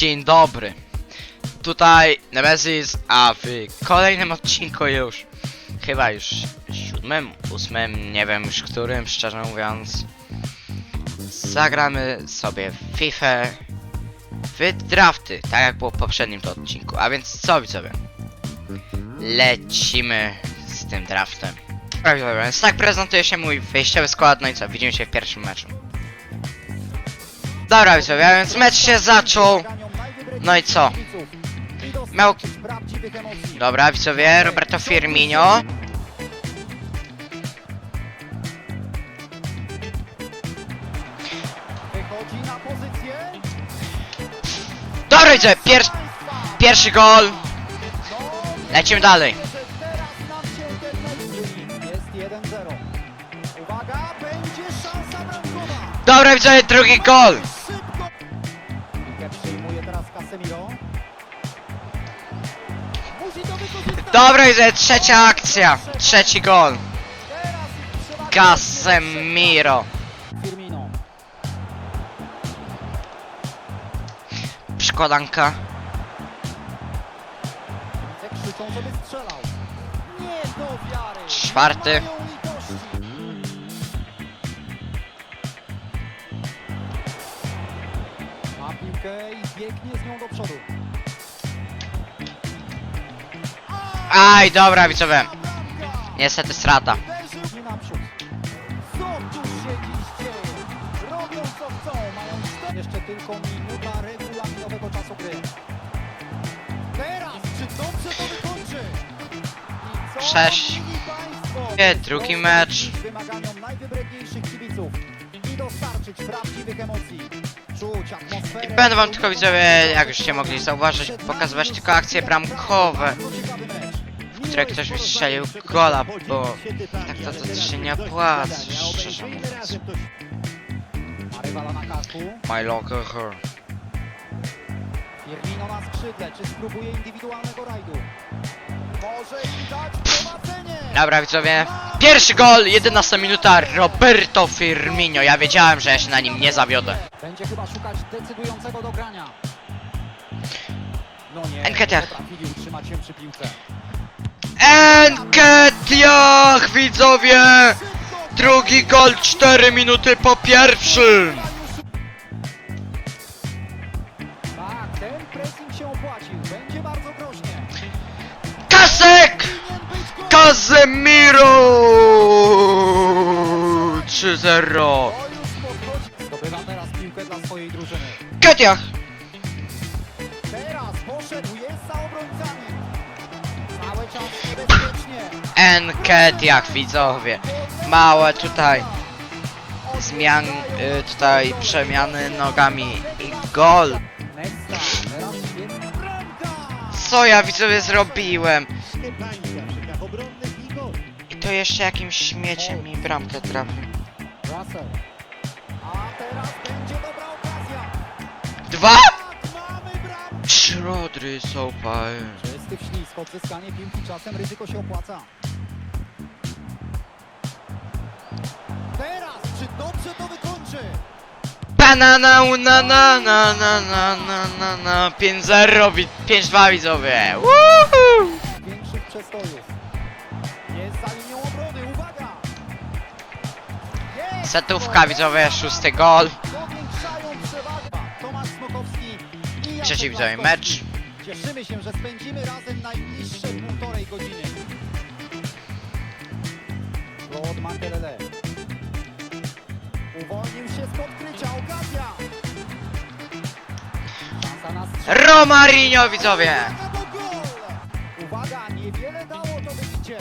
Dzień dobry. Tutaj Nemesis, a w kolejnym odcinku już, chyba już siódmym, ósmym, nie wiem już którym, szczerze mówiąc, zagramy sobie w FIFA w drafty, tak jak było w poprzednim to odcinku. A więc co widzowie? Lecimy z tym draftem. Tak, więc tak prezentuje się mój wyjściowy skład, no i co, widzimy się w pierwszym meczu. Dobra widzowie, a więc mecz się zaczął. No i co? Miał... Dobra widzowie, Roberto Firmino. Dobra widzowie, pier... pierwszy gol. Lecimy dalej. Że teraz nam się Dobra, że trzecia akcja. Trzeci gol. Casemiro. Przykładanka. Czwarty. Ma piłkę i biegnie z nią do przodu. Aj, dobra widzowie. Niestety strata. Sześć. Nie, drugi mecz. Wymaganiom najwybredniejszych kibiców i dostarczyć prawdziwych emocji. I będę wam tylko widzowie, jak już się mogli zauważyć, pokazywać tylko akcje bramkowe, które ktoś wystrzelił gola, bo tak to, to się nie opłaca, szczerze mówiąc. My local her. Firmino na skrzydle, czy spróbuje indywidualnego rajdu? Może im dać prowadzenie! Dobra widzowie, pierwszy gol, 11 minuta, Roberto Firmino. Ja wiedziałem, że ja się na nim nie zawiodę. Będzie chyba szukać decydującego dogrania. No nie, Enketia. nie potrafili utrzymać się przy piłce. Enketiach widzowie! Drugi gol, 4 minuty po pierwszym! Tak, ten pressing się Enketiach widzowie. Małe tutaj zmian, y, tutaj przemiany nogami i gol. Co ja widzowie zrobiłem? I to jeszcze jakimś śmieciem mi bramkę trafił. Dwa! Szrodry są fajne. Czysty wślizg, odzyskanie piłki czasem ryzyko się opłaca. Dobrze to wykończy? Banana na na na na na na na na 5-0 wi- 5-2 widzowie. Woohoo! Większych przestojów. Jest za linią obrony, uwaga! Jest Setówka widzowie, szósty gol. Powiększają przewagę. Tomasz Smokowski i Jakub Trzeci widzowie Laskowski. mecz. Cieszymy się, że spędzimy razem najbliższe półtorej godziny. Claude Makelele. Uwolnił się z podkrycia, okazja! Szansa na strzał. Romarinho widzowie. Uwaga, to gol! Uwaga, niewiele dało to wybicie.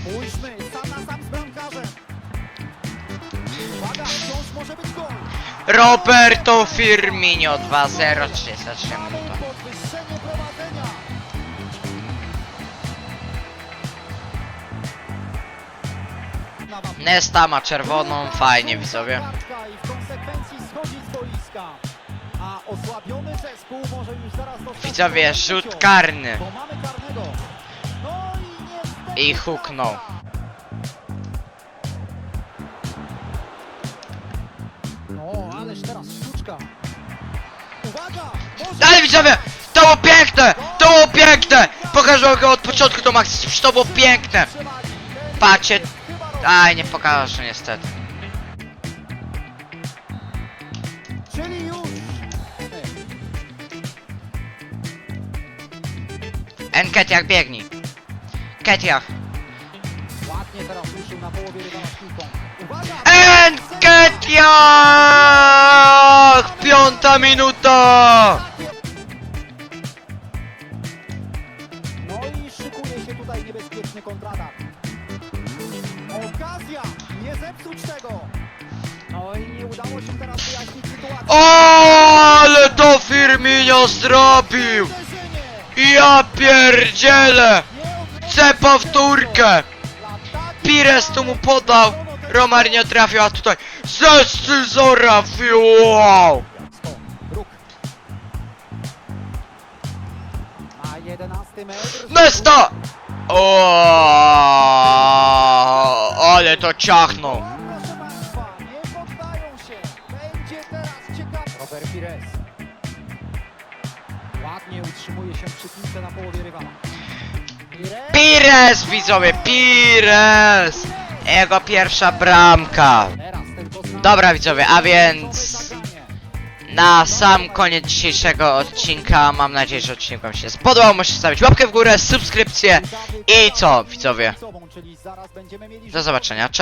Spójrzmy, sam na sam z bramkarzem. Uwaga, wciąż może być gol. Roberto Firmino 2-0 33 minuta. Nesta ma czerwoną, fajnie widzowie. Widzowie, rzut karny. I huknął. Dalej widzowie! To było piękne! To było piękne! Pokażę go od początku to Max, to było piękne! Patrzcie, aj nie pokażę niestety. Czyli już. Enketiach biegnij. Ketiach. Ładnie teraz ruszył na połowie rywala z piłką. Uwaga! Enketiach! Piąta minuta! No i szykuje się tutaj niebezpieczny kontratak. Okazja! Nie zepsuć tego! No i nie udało się teraz wyjaśnić sytuacji. Ale to Firmino zrobił! Ja pierdzielę! Chcę powtórkę! Pires tu mu podał! Romar nie trafił, a tutaj ze scyzora wow! Sto, Róg. Ma 11 metr. Nesta! O, ale to ciachnął! Proszę Państwa, nie poddają się. Będzie teraz ciekawe. Robert Pires. Ładnie utrzymuje się przy piłce na połowie rywala. Pires. Pires, widzowie, Pires! Jego pierwsza bramka. Teraz. Dobra, widzowie, a więc. Na sam koniec dzisiejszego odcinka mam nadzieję, że odcinek wam się spodobał. Możecie stawić łapkę w górę, subskrypcję i co, widzowie? Do zobaczenia, cześć!